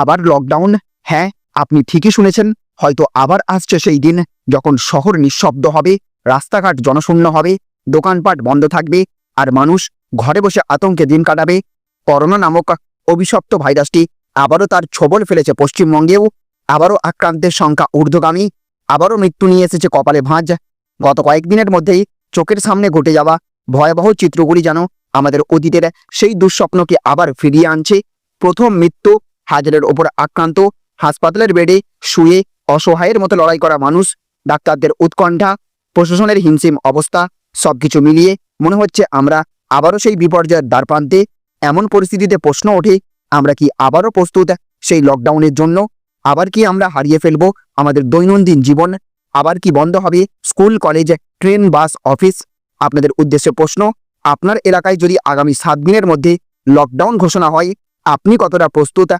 আবার লকডাউন হ্যাঁ আপনি ঠিকই শুনেছেন। হয়তো আবার আসছে সেই দিন যখন শহর নিঃশব্দ হবে, রাস্তাঘাট জনশূন্য হবে, দোকানপাট বন্ধ থাকবে, আর মানুষ ঘরে বসে আতঙ্কে দিন কাটাবে। করোনা নামক অভিশপ্ত ভাইরাসটি আবারও তার ছবল ফেলেছে পশ্চিমবঙ্গেও। আবারও আক্রান্তের সংখ্যা ঊর্ধ্বগামী। আবারও মৃত্যু নিয়ে এসেছে কপালে ভাঁজ। গত কয়েকদিনের মধ্যেই চোখের সামনে ঘটে যাওয়া ভয়াবহ চিত্রগুলি যেন আমাদের অতীতের সেই দুঃস্বপ্নকে আবার ফিরিয়ে আনছে। প্রথম মৃত্যু হাজারের ওপর আক্রান্ত। হাসপাতালের বেডে শুয়ে অসহায়ের মতো লড়াই করা মানুষ, ডাক্তারদের উৎকণ্ঠা, প্রশাসনের হিমসিম অবস্থা, সবকিছু মিলিয়ে মনে হচ্ছে আমরা আবারও সেই বিপর্যয়ের দ্বারপ্রান্তে এমন পরিস্থিতিতে প্রশ্ন ওঠে, আমরা কি আবারও প্রস্তুত সেই লকডাউনের জন্য? আবার কি আমরা হারিয়ে ফেলব আমাদের দৈনন্দিন জীবন? আবার কি বন্ধ হবে school college train bus office আপনাদের উদ্দেশ্যে প্রশ্ন, আপনার এলাকায় যদি আগামী সাত দিনের মধ্যে লকডাউন ঘোষণা হয়, আপনি কতটা প্রস্তুত?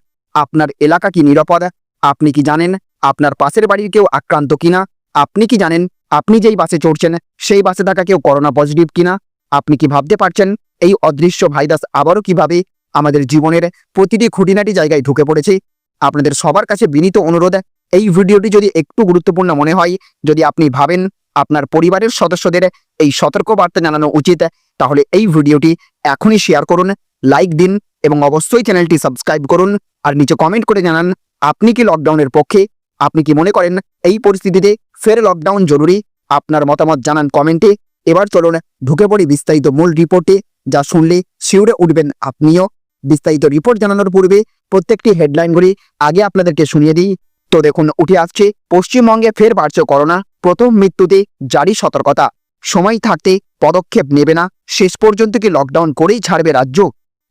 আপনার এলাকা কি নিরাপদ? আপনি কি জানেন আপনার পাশের বাড়ির কেউ আক্রান্ত কিনা? আপনি কি জানেন আপনি যেই বাসে চড়ছেন সেই বাসে থাকা কেউ করোনা পজিটিভ কিনা? আপনি কি ভাবতে পারছেন এই অদৃশ্য ভাইরাস আবারও কীভাবে আমাদের জীবনের প্রতিটি খুঁটিনাটি জায়গায় ঢুকে পড়েছে? আপনাদের সবার কাছে বিনীত অনুরোধ, এই ভিডিওটি যদি একটু গুরুত্বপূর্ণ মনে হয়, যদি আপনি ভাবেন আপনার পরিবারের সদস্যদের এই সতর্ক বার্তা জানানো উচিত, তাহলে এই ভিডিওটি এখনই শেয়ার করুন লাইক দিন এবং অবশ্যই চ্যানেলটি সাবস্ক্রাইব করুন। আর নিচে কমেন্ট করে জানান, আপনি কি লকডাউনের পক্ষে? আপনি কি মনে করেন এই পরিস্থিতিতে ফের লকডাউন জরুরি? আপনার মতামত জানান কমেন্টে এবার চলুন ঢুকে পড়ি বিস্তারিত মূল রিপোর্টে যা শুনলে শিউরে উঠবেন আপনিও। বিস্তারিত রিপোর্ট জানানোর পূর্বে প্রত্যেকটি হেডলাইনগুলি আগে আপনাদেরকে শুনিয়ে দিই। তো দেখুন, উঠে আসছে পশ্চিমবঙ্গে ফের বাড়ছে করোনা। প্রথম মৃত্যুতে জারি সতর্কতা। সময় থাকতে পদক্ষেপ নেবে না। শেষ পর্যন্ত কি লকডাউন করেই ছাড়বে রাজ্য?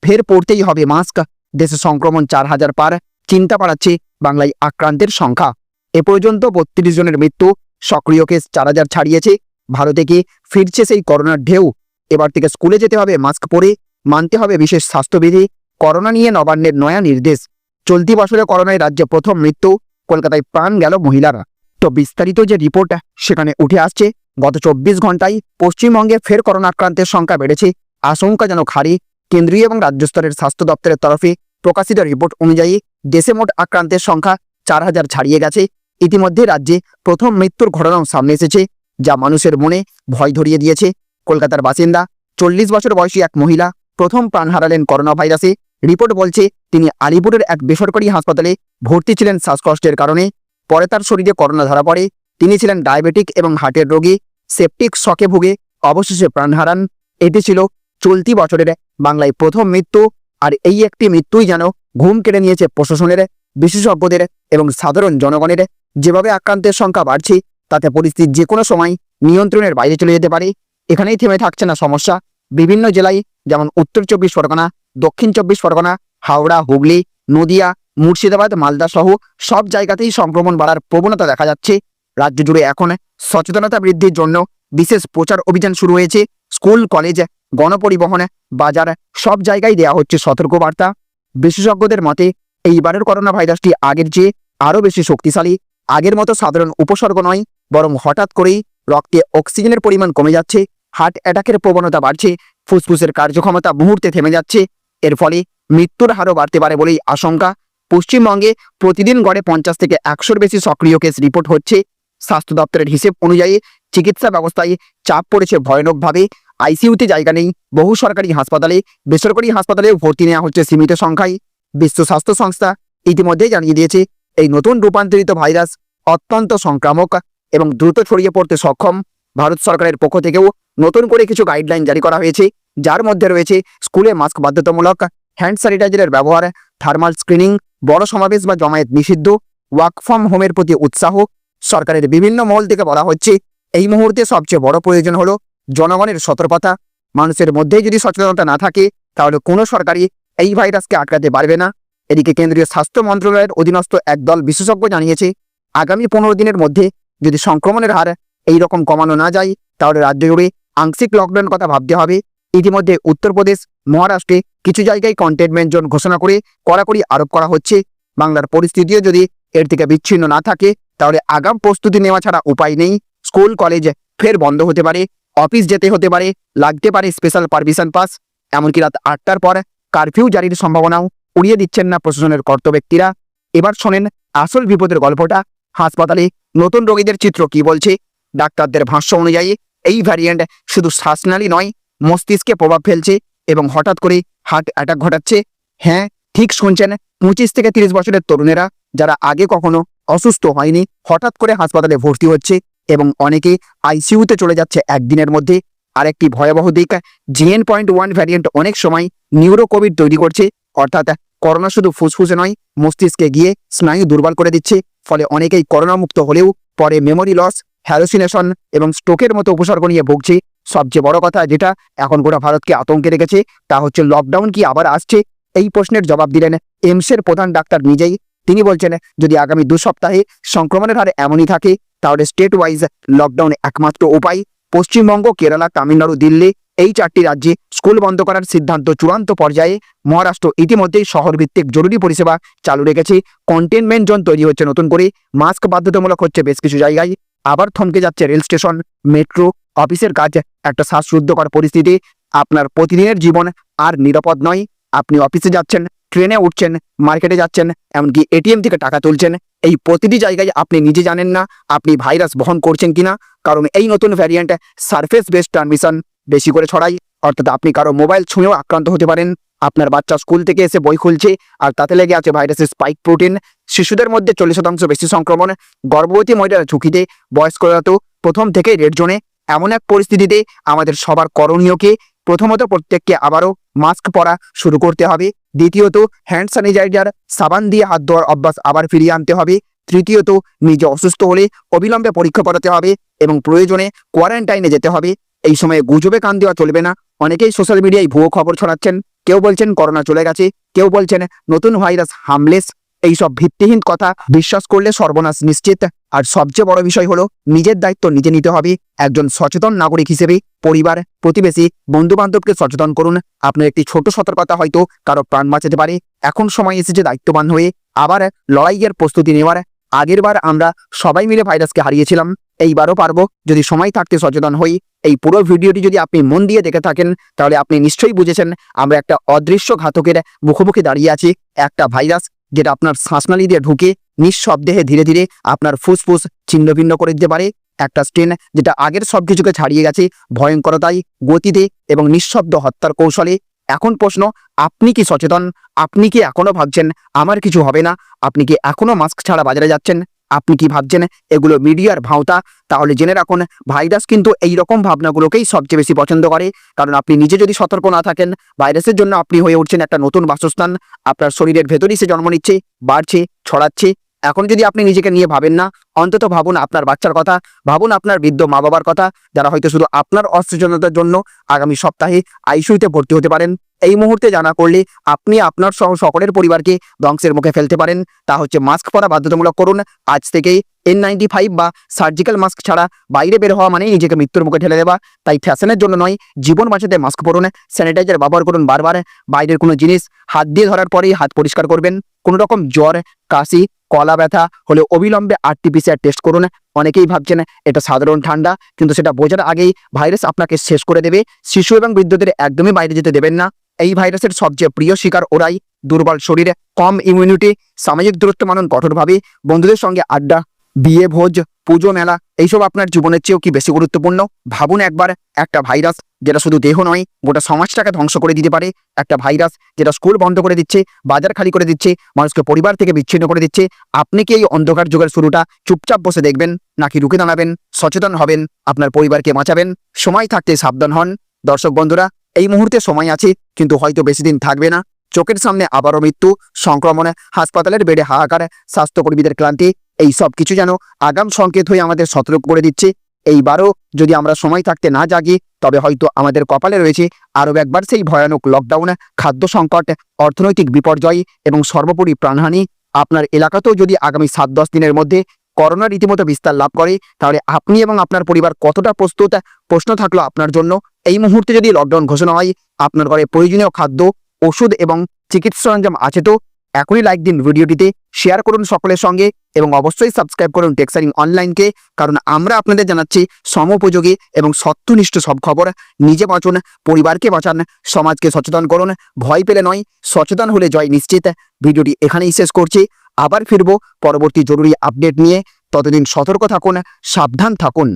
ফের পড়তেই হবে মাস্ক দেশে সংক্রমণ চার হাজার পার, চিন্তা বাড়াচ্ছে বাংলায় আক্রান্তের সংখ্যা। এ পর্যন্ত বত্রিশ জনের মৃত্যু, সক্রিয় কেস চার হাজার ছাড়িয়েছে। ভারতে কি ফিরছে সেই করোনার ঢেউ। এবার থেকে স্কুলে যেতে হবে, মাস্ক পরে মানতে হবে বিশেষ স্বাস্থ্যবিধি। করোনা নিয়ে নবান্নের নয়া নির্দেশ। চলতি বছরে করোনায় রাজ্যে প্রথম মৃত্যু, কলকাতায় প্রাণ গেল মহিলারা। তো বিস্তারিত যে রিপোর্ট সেখানে উঠে আসছে, গত চব্বিশ ঘন্টায় পশ্চিমবঙ্গে ফের করোনা আক্রান্তের সংখ্যা বেড়েছে। আশঙ্কা যেন খারি, কেন্দ্রীয় এবং রাজ্য স্তরের স্বাস্থ্য দপ্তরের তরফে প্রকাশিত রিপোর্ট অনুযায়ী দেশে মোট আক্রান্তের সংখ্যা চার হাজার ছাড়িয়ে গেছে। ইতিমধ্যে রাজ্যে প্রথম মৃত্যুর ঘটনাও সামনে এসেছে, যা মানুষের মনে ভয় ধরিয়ে দিয়েছে। কলকাতার বাসিন্দা, চল্লিশ বছর বয়সী এক মহিলা প্রথম প্রাণ হারালেন করোনা ভাইরাসে রিপোর্ট বলছে, তিনি আলিপুরের এক বেসরকারি হাসপাতালে ভর্তি ছিলেন শ্বাসকষ্টের কারণে। পরে তার শরীরে করোনা ধরা পড়ে। তিনি ছিলেন ডায়াবেটিক এবং হার্টের রোগী। সেপটিক শকে ভুগে অবশেষে প্রাণ হারান। এটি ছিল চলতি বছরের বাংলায় প্রথম মৃত্যু আর এই একটি মৃত্যুই যেন ঘুম কেড়ে নিয়েছে প্রশাসনের, বিশেষজ্ঞদের এবং সাধারণ জনগণের। যেভাবে আক্রান্তের সংখ্যা বাড়ছে, তাতে পরিস্থিতি যে কোনো সময় নিয়ন্ত্রণের বাইরে চলে যেতে পারে। এখানেই থেমে থাকছে না সমস্যা। বিভিন্ন জেলায় যেমন উত্তর চব্বিশ পরগনা, দক্ষিণ চব্বিশ পরগনা, হাওড়া, হুগলি, নদিয়া, মুর্শিদাবাদ, মালদা সহ সব জায়গাতেই সংক্রমণ বাড়ার প্রবণতা দেখা যাচ্ছে। রাজ্য জুড়ে এখন সচেতনতা বৃদ্ধির জন্য বিশেষ প্রচার অভিযান শুরু হয়েছে। স্কুল, কলেজ গণপরিবহন, বাজার সব জায়গায় দেওয়া হচ্ছে সতর্কবার্তা। বিশেষজ্ঞদের মতে, এইবারের করোনা ভাইরাসটি আগের চেয়ে আরও বেশি শক্তিশালী, আগের মতো সাধারণ উপসর্গ নয়, বরং হঠাৎ করেই রক্তে অক্সিজেনের পরিমাণ কমে যাচ্ছে, হার্ট অ্যাটাকের প্রবণতা বাড়ছে, ফুসফুসের কার্যক্ষমতা মুহূর্তে থেমে যাচ্ছে, এর ফলে মৃত্যুর হারও বাড়তে পারে বলেই আশঙ্কা। পশ্চিমবঙ্গে প্রতিদিন গড়ে পঞ্চাশ থেকে একশোর বেশি সক্রিয় কেস রিপোর্ট হচ্ছে। স্বাস্থ্য দপ্তরের হিসেব অনুযায়ী চিকিৎসা ব্যবস্থায় চাপ পড়েছে ভয়ানকভাবে। আইসিইউতে জায়গা নেই। বহু সরকারি হাসপাতালে, বেসরকারি হাসপাতালেও ভর্তি নেওয়া হচ্ছে সীমিত সংখ্যায়। বিশ্ব স্বাস্থ্য সংস্থা ইতিমধ্যেই জানিয়ে দিয়েছে, এই নতুন রূপান্তরিত ভাইরাস অত্যন্ত সংক্রামক এবং দ্রুত ছড়িয়ে পড়তে সক্ষম। ভারত সরকারের পক্ষ থেকেও নতুন করে কিছু গাইডলাইন জারি করা হয়েছে, যার মধ্যে রয়েছে স্কুলে মাস্ক বাধ্যতামূলক হ্যান্ড স্যানিটাইজারের ব্যবহার থার্মাল স্ক্রিনিং বড় সমাবেশ বা জমায়েত নিষিদ্ধ ওয়ার্ক ফ্রম হোমের প্রতি উৎসাহ। সরকারের বিভিন্ন মহল থেকে বলা হচ্ছে, এই মুহূর্তে সবচেয়ে বড় প্রয়োজন হলো জনগণের সতর্কতা, মানুষের মধ্যেই যদি সচেতনতা না থাকে, তাহলে কোনো সরকারই এই ভাইরাসকে আটকাতে পারবে না। এদিকে কেন্দ্রীয় স্বাস্থ্য মন্ত্রণালয়ের অধীনস্থ একদল বিশেষজ্ঞ জানিয়েছে, আগামী পনেরো দিনের মধ্যে যদি সংক্রমণের হার এই রকম কমানো না যায়, তাহলে রাজ্য জুড়ে আংশিক লকডাউন কথা ভাবতে হবে। ইতিমধ্যে উত্তরপ্রদেশ মহারাষ্ট্রে কিছু জায়গায় কন্টেনমেন্ট জোন ঘোষণা করে কড়াকড়ি আরোপ করা হচ্ছে। বাংলার পরিস্থিতিও যদি এর থেকে বিচ্ছিন্ন না থাকে, তাহলে আগাম প্রস্তুতি নেওয়া ছাড়া উপায় নেই। স্কুল, কলেজ ফের বন্ধ হতে পারে। অফিস যেতে হতে পারে, লাগতে পারে স্পেশাল পারমিশন পাস এমনকি রাত আটটার পর কারফিউ জারির সম্ভাবনাও উড়িয়ে দিচ্ছেন না প্রশাসনের কর্তব্যক্তিরা এবার শোনেন আসল বিপদের গল্পটা, হাসপাতালে নতুন রোগীদের চিত্র কি বলছে, ডাক্তারদের ভাষ্য অনুযায়ী এই ভ্যারিয়েন্ট শুধু শ্বাসনালী নয়, মস্তিষ্কে প্রভাব ফেলছে এবং হঠাৎ করে হার্ট অ্যাটাক ঘটাচ্ছে। হ্যাঁ ঠিক শুনছেন পঁচিশ থেকে তিরিশ বছরের তরুণেরা যারা আগে কখনো অসুস্থ হয়নি, হঠাৎ করে হাসপাতালে ভর্তি হচ্ছে। এবং অনেকে আইসিইউতে চলে যাচ্ছে একদিনের মধ্যে। আরেকটি ভয়াবহ দিক জিএন পয়েন্ট ওয়ান ভ্যারিয়েন্ট অনেক সময় নিউরো কোভিড তৈরি করছে। অর্থাৎ করোনা শুধু ফুসফুসে নয়, মস্তিষ্কে গিয়ে স্নায়ু দুর্বল করে দিচ্ছে। ফলে অনেকেই করোনা মুক্ত হলেও পরে মেমোরি লস হ্যালোসিনেশন এবং স্ট্রোকের মতো উপসর্গ নিয়ে ভুগছে। সবচেয়ে বড় কথা যেটা, এখন গোটা ভারতকে আতঙ্কে রেখেছে, তা হচ্ছে লকডাউন কি আবার আসছে? এই প্রশ্নের জবাব দিলেন এমসের প্রধান ডাক্তার নিজেই। তিনি বলছেন, যদি আগামী দু সপ্তাহে সংক্রমণের হার এমনই থাকে তাহলে স্টেট ওয়াইজ লকডাউন একমাত্র উপায়, পশ্চিমবঙ্গ, কেরালা, তামিলনাড়ু, দিল্লি, এই চারটি রাজ্যে স্কুল বন্ধ করার সিদ্ধান্ত চূড়ান্ত পর্যায়ে মহারাষ্ট্র ইতিমধ্যেই শহরভিত্তিক জরুরি পরিষেবা চালু রেখেছে। কন্টেনমেন্ট জোন তৈরি হচ্ছে নতুন করে মাস্ক বাধ্যতামূলক হচ্ছে বেশ কিছু জায়গায়। আবার থমকে যাচ্ছে রেল স্টেশন মেট্রো অফিসের কাজ, একটা শ্বাসরুদ্ধকর পরিস্থিতি। আপনার প্রতিদিনের জীবন আর নিরাপদ নয়। আপনি অফিসে যাচ্ছেন ট্রেনে উঠছেন মার্কেটে যাচ্ছেন, এমনকি এটিএম থেকে টাকা তুলছেন, এই প্রতিটি জায়গায় আপনি নিজে জানেন না আপনি ভাইরাস বহন করছেন কিনা, কারণ এই নতুন ভ্যারিয়েন্ট সারফেস বেসড ট্রান্সমিশন বেশি করে ছড়ায়। অর্থাৎ আপনি কারও মোবাইল ছুঁয়েও আক্রান্ত হতে পারেন। আপনার বাচ্চা স্কুল থেকে এসে বই খুলছে আর তাতে লেগে আছে ভাইরাসের স্পাইক প্রোটিন শিশুদের মধ্যে চল্লিশ শতাংশ বেশি সংক্রমণ, গর্ভবতী মহিলারা ঝুঁকিতে, বয়স্করা তো প্রথম থেকেই রেড জোনে এমন এক পরিস্থিতিতে আমাদের সবার করণীয়কে প্রথমত প্রত্যেককে আবারও মাস্ক পরা শুরু করতে হবে। দ্বিতীয়ত হ্যান্ড স্যানিটাইজার সাবান দিয়ে হাত ধোয়ার অভ্যাস আবার ফিরিয়ে আনতে হবে। তৃতীয়ত নিজে অসুস্থ হলে অবিলম্বে পরীক্ষা করাতে হবে এবং প্রয়োজনে কোয়ারেন্টাইনে যেতে হবে। এই সময়ে গুজবে কান দেওয়া চলবে না। অনেকেই সোশ্যাল মিডিয়ায় ভুয়ো খবর ছড়াচ্ছেন। কেউ বলছেন করোনা চলে গেছে, কেউ বলছেন নতুন ভাইরাস হামলেস এইসব ভিত্তিহীন কথা বিশ্বাস করলে সর্বনাশ নিশ্চিত। আর সবচেয়ে বড় বিষয় হলো, নিজের দায়িত্ব নিজে নিতে হবে। একজন সচেতন নাগরিক হিসেবে পরিবার, প্রতিবেশী বন্ধু বান্ধবকে সচেতন করুন। আপনার একটি ছোট সতর্কতা হয়তো কারও প্রাণ বাঁচাতে পারে। এখন সময় এসেছে দায়িত্ববান হয়ে আবার লড়াইয়ের প্রস্তুতি নেওয়ার। আগেরবার আমরা সবাই মিলে ভাইরাসকে হারিয়েছিলাম। এইবারও পারব। যদি সময় থাকতে সচেতন হই, এই পুরো ভিডিওটি যদি আপনি মন দিয়ে দেখে থাকেন, তাহলে আপনি নিশ্চয়ই বুঝেছেন, আমরা একটা অদৃশ্য ঘাতকের মুখোমুখি দাঁড়িয়ে আছি। একটা ভাইরাস যেটা আপনার শ্বাসনালী দিয়ে ঢুকে নিঃশব্দেহে ধীরে ধীরে আপনার ফুসফুস ছিন্নভিন্ন করে দিতে পারে। একটা স্ট্রেন যেটা আগের সব কিছুকে ছাড়িয়ে গেছে, ভয়ঙ্করতায়, গতিতে এবং নিঃশব্দ হত্যার কৌশলে। এখন প্রশ্ন, আপনি কি সচেতন? আপনি কি এখনও ভাবছেন, আমার কিছু হবে না? আপনি কি এখনও মাস্ক ছাড়া বাজারে যাচ্ছেন? আপনি কি ভাবছেন? এগুলো মিডিয়ার ভাওতা। তাহলে জেনে রাখুন, ভাইরাস কিন্তু এই রকম ভাবনাগুলোকেই সবচেয়ে বেশি পছন্দ করে। কারণ আপনি নিজে যদি সতর্ক না থাকেন, ভাইরাসের জন্য আপনি হয়ে উঠছেন একটা নতুন বাসস্থান। আপনার শরীরের ভেতরই সে জন্ম নিচ্ছে, বাড়ছে, ছড়াচ্ছে এখন যদি আপনি নিজেকে নিয়ে ভাবেন না, অন্তত ভাবুন আপনার বাচ্চার কথা, ভাবুন আপনার বৃদ্ধ মা বাবার কথা, যারা হয়তো শুধু আপনার অসচেতনতার জন্য আগামী সপ্তাহে আইসিইউতে ভর্তি হতে পারেন। এই মুহূর্তে জানা করলে আপনি আপনার সহ সকলের পরিবারকে ধ্বংসের মুখে ফেলতে পারেন। তা হচ্ছে মাস্ক পরা বাধ্যতামূলক করুন। আজ থেকেই এন নাইনটি ফাইভ বা সার্জিক্যাল মাস্ক ছাড়া বাইরে বের হওয়া মানেই নিজেকে মৃত্যুর মুখে ঠেলে দেওয়া। তাই ফ্যাশনের জন্য নয়, জীবন বাঁচাতে মাস্ক পরুন স্যানিটাইজার ব্যবহার করুন বারবার। বাইরের কোনো জিনিস হাত দিয়ে ধরার পরেই হাত পরিষ্কার করবেন। কোনো রকম জ্বর, কাশি কলা ব্যথা হলে অবিলম্বে আরটিপিসিআর টেস্ট করুন। অনেকেই ভাবছেন এটা সাধারণ ঠান্ডা, কিন্তু সেটা বোঝার আগেই ভাইরাস আপনাকে শেষ করে দেবে। শিশু এবং বৃদ্ধদের একদমই বাইরে যেতে দেবেন না। এই ভাইরাসের সবচেয়ে প্রিয় শিকার ওরাই দুর্বল শরীরে। কম ইমিউনিটি সামাজিক দূরত্ব মানন কঠোরভাবে। বন্ধুদের সঙ্গে আড্ডা, বিয়ে, ভোজ পুজো মেলা, এইসব আপনার জীবনের চেয়েও কি বেশি গুরুত্বপূর্ণ? ভাবুন একবার, একটা ভাইরাস যেটা শুধু দেহ নয়, গোটা সমাজটাকে ধ্বংস করে দিতে পারে। একটা ভাইরাস যেটা স্কুল বন্ধ করে দিচ্ছে, বাজার খালি করে দিচ্ছে, মানুষকে পরিবার থেকে বিচ্ছিন্ন করে দিচ্ছে। আপনি কি এই অন্ধকার যুগের শুরুটা চুপচাপ বসে দেখবেন, নাকি রুখে দাঁড়াবেন, সচেতন হবেন, আপনার পরিবারকে বাঁচাবেন? সময় থাকতে সাবধান হন। দর্শক বন্ধুরা, এই মুহূর্তে সময় আছে, কিন্তু হয়তো বেশি দিন থাকবে না। চোখের সামনে আবারও মৃত্যু, সংক্রমণে, হাসপাতালের বেডে হাহাকার, স্বাস্থ্যকর্মীদের ক্লান্তি এই সব কিছু যেন আগাম সংকেত হয়ে আমাদের সতর্ক করে দিচ্ছে। এইবারও যদি আমরা সময় থাকতে না জাগি, তবে হয়তো আমাদের কপালে রয়েছে আরও একবার সেই ভয়ানক লকডাউন খাদ্য সংকট, অর্থনৈতিক বিপর্যয় এবং সর্বোপরি প্রাণহানি। আপনার এলাকাতেও যদি আগামী সাত দশ দিনের মধ্যে করোনা রীতিমতো বিস্তার লাভ করে, তাহলে আপনি এবং আপনার পরিবার কতটা প্রস্তুত? প্রশ্ন থাকল আপনার জন্য। এই মুহূর্তে যদি লকডাউন ঘোষণা হয়, আপনার ঘরে প্রয়োজনীয় খাদ্য, ওষুধ এবং চিকিৎসা সরঞ্জাম আছে তো? এখনই লাইক দিন ভিডিওটিতে শেয়ার করুন সকলের সঙ্গে এবং অবশ্যই সাবস্ক্রাইব করুন টেক্সারিং অনলাইনকে কারণ আমরা আপনাদের জানাচ্ছি সমোপযোগী এবং সত্যনিষ্ঠ সব খবর। নিজে বাঁচুন, পরিবারকে বাঁচান, সমাজকে সচেতন করুন। ভয় পেলে নয়, সচেতন হলে জয় নিশ্চিত। ভিডিওটি এখানেই শেষ করছি। আবার ফিরব পরবর্তী জরুরি আপডেট নিয়ে। ততদিন সতর্ক থাকুন, সাবধান থাকুন।